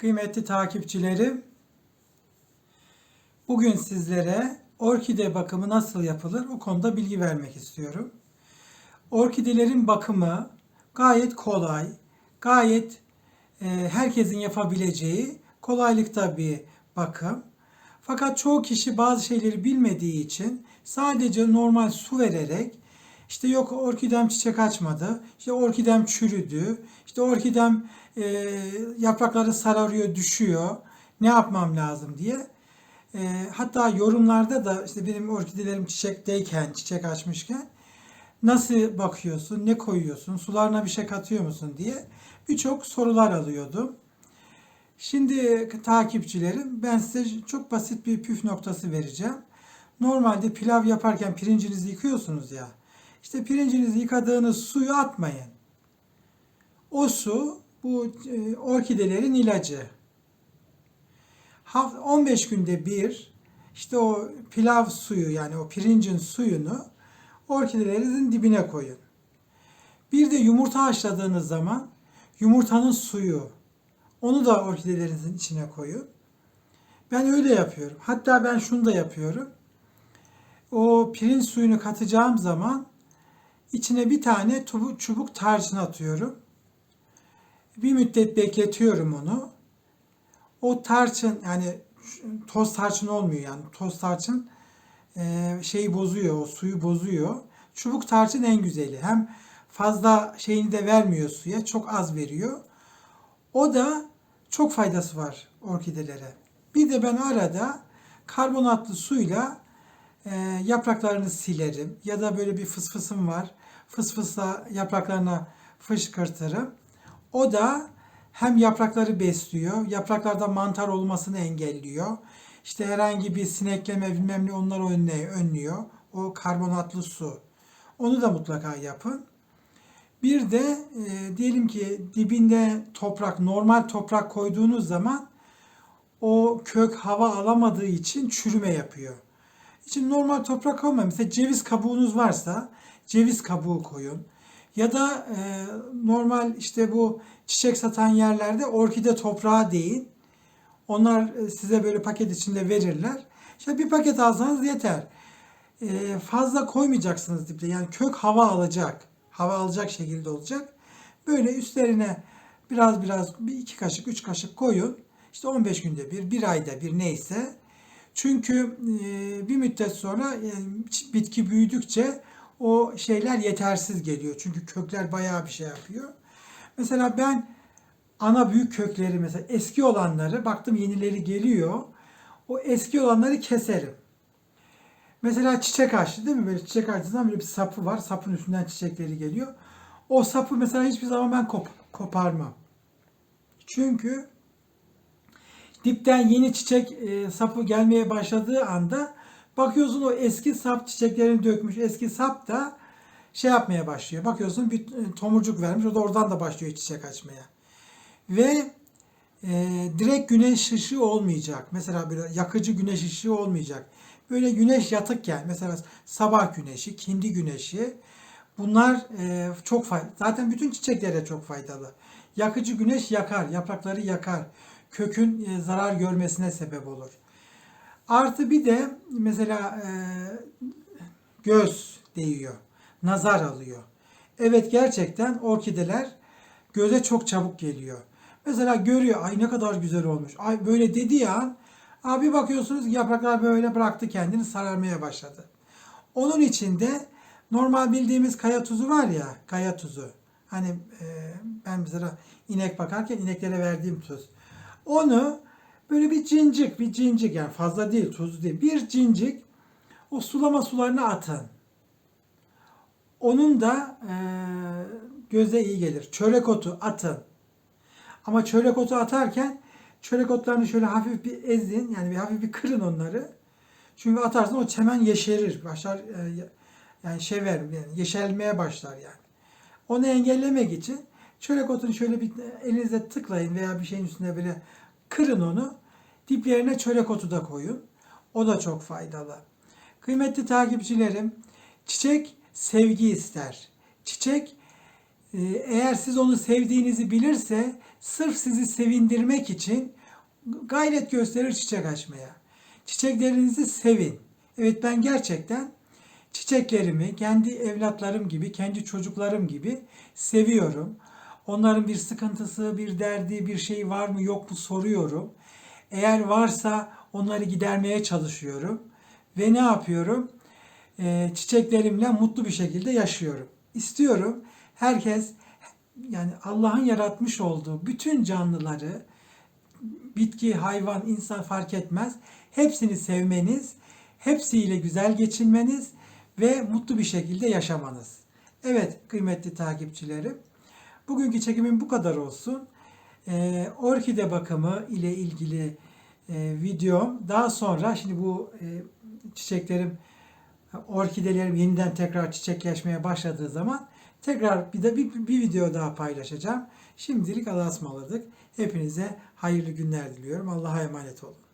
Kıymetli takipçilerim, bugün sizlere orkide bakımı nasıl yapılır o konuda bilgi vermek istiyorum. Orkidelerin bakımı gayet kolay, gayet e, herkesin yapabileceği kolaylıkta bir bakım. Fakat çoğu kişi bazı şeyleri bilmediği için sadece normal su vererek işte yok orkidem çiçek açmadı, işte orkidem çürüdü, işte orkidem e, yaprakları sararıyor, düşüyor, ne yapmam lazım diye. E, hatta yorumlarda da işte benim orkidelerim çiçekteyken, çiçek açmışken nasıl bakıyorsun, ne koyuyorsun, sularına bir şey katıyor musun diye birçok sorular alıyordum. Şimdi takipçilerim ben size çok basit bir püf noktası vereceğim. Normalde pilav yaparken pirincinizi yıkıyorsunuz ya. İşte pirincinizi yıkadığınız suyu atmayın. O su bu e, orkidelerin ilacı. Haft- 15 günde bir işte o pilav suyu yani o pirincin suyunu orkidelerinizin dibine koyun. Bir de yumurta haşladığınız zaman yumurtanın suyu onu da orkidelerinizin içine koyun. Ben öyle yapıyorum. Hatta ben şunu da yapıyorum. O pirinç suyunu katacağım zaman içine bir tane çubuk, tarçın atıyorum. Bir müddet bekletiyorum onu. O tarçın yani toz tarçın olmuyor yani toz tarçın e, şeyi bozuyor, o suyu bozuyor. Çubuk tarçın en güzeli. Hem fazla şeyini de vermiyor suya, çok az veriyor. O da çok faydası var orkidelere. Bir de ben arada karbonatlı suyla e, yapraklarını silerim. Ya da böyle bir fısfısım var. Fısfısla yapraklarına fışkırtırım. O da hem yaprakları besliyor, yapraklarda mantar olmasını engelliyor. İşte herhangi bir sinekleme bilmem ne onları önle- önlüyor. O karbonatlı su. Onu da mutlaka yapın. Bir de e, diyelim ki dibinde toprak, normal toprak koyduğunuz zaman o kök hava alamadığı için çürüme yapıyor. İçin normal toprak koymayın. Mesela ceviz kabuğunuz varsa ceviz kabuğu koyun. Ya da e, normal işte bu çiçek satan yerlerde orkide toprağı deyin. Onlar e, size böyle paket içinde verirler. İşte bir paket alsanız yeter. E, fazla koymayacaksınız dipte. Yani kök hava alacak. Hava alacak şekilde olacak. Böyle üstlerine biraz biraz bir iki kaşık, üç kaşık koyun. İşte 15 günde bir, bir ayda bir neyse. Çünkü e, bir müddet sonra e, bitki büyüdükçe o şeyler yetersiz geliyor. Çünkü kökler bayağı bir şey yapıyor. Mesela ben ana büyük kökleri mesela eski olanları baktım yenileri geliyor. O eski olanları keserim. Mesela çiçek açtı değil mi? Böyle çiçek zaman böyle bir sapı var. Sapın üstünden çiçekleri geliyor. O sapı mesela hiçbir zaman ben kop koparmam. Çünkü dipten yeni çiçek e, sapı gelmeye başladığı anda bakıyorsun o eski sap çiçeklerini dökmüş. Eski sap da şey yapmaya başlıyor. Bakıyorsun bir e, tomurcuk vermiş. O da oradan da başlıyor çiçek açmaya. Ve e, direkt güneş ışığı olmayacak. Mesela böyle yakıcı güneş ışığı olmayacak. Böyle güneş yatıkken mesela sabah güneşi, kindi güneşi bunlar e, çok faydalı. Zaten bütün çiçeklere çok faydalı. Yakıcı güneş yakar, yaprakları yakar. Kökün e, zarar görmesine sebep olur. Artı bir de mesela e, göz değiyor. Nazar alıyor. Evet gerçekten orkideler göze çok çabuk geliyor. Mesela görüyor ay ne kadar güzel olmuş. Ay böyle dediği an abi bakıyorsunuz yapraklar böyle bıraktı kendini sararmaya başladı. Onun içinde normal bildiğimiz kaya tuzu var ya kaya tuzu. Hani e, ben mesela inek bakarken ineklere verdiğim tuz. Onu böyle bir cincik bir cincik yani fazla değil tuzlu değil bir cincik o sulama sularına atın. Onun da e, göze iyi gelir. Çörek otu atın. Ama çörek otu atarken çörek otlarını şöyle hafif bir ezin. Yani bir hafif bir kırın onları. Çünkü atarsan o çemen yeşerir. Başlar e, yani şey ver, yani yeşermeye başlar yani. Onu engellemek için çörek otunu şöyle bir elinizle tıklayın veya bir şeyin üstüne böyle kırın onu. Diplerine çörek otu da koyun. O da çok faydalı. Kıymetli takipçilerim, çiçek sevgi ister. Çiçek Ee, Eğer siz onu sevdiğinizi bilirse sırf sizi sevindirmek için gayret gösterir çiçek açmaya. Çiçeklerinizi sevin. Evet ben gerçekten çiçeklerimi kendi evlatlarım gibi, kendi çocuklarım gibi seviyorum. Onların bir sıkıntısı, bir derdi, bir şey var mı yok mu soruyorum. Eğer varsa onları gidermeye çalışıyorum. Ve ne yapıyorum? Ee, çiçeklerimle mutlu bir şekilde yaşıyorum. İstiyorum herkes yani Allah'ın yaratmış olduğu bütün canlıları bitki, hayvan, insan fark etmez. Hepsini sevmeniz, hepsiyle güzel geçinmeniz ve mutlu bir şekilde yaşamanız. Evet kıymetli takipçilerim. Bugünkü çekimim bu kadar olsun. Ee, orkide bakımı ile ilgili e, videom. Daha sonra şimdi bu e, çiçeklerim, orkidelerim yeniden tekrar çiçekleşmeye başladığı zaman tekrar bir de bir, bir video daha paylaşacağım. Şimdilik Allah'a ısmarladık. Hepinize hayırlı günler diliyorum. Allah'a emanet olun.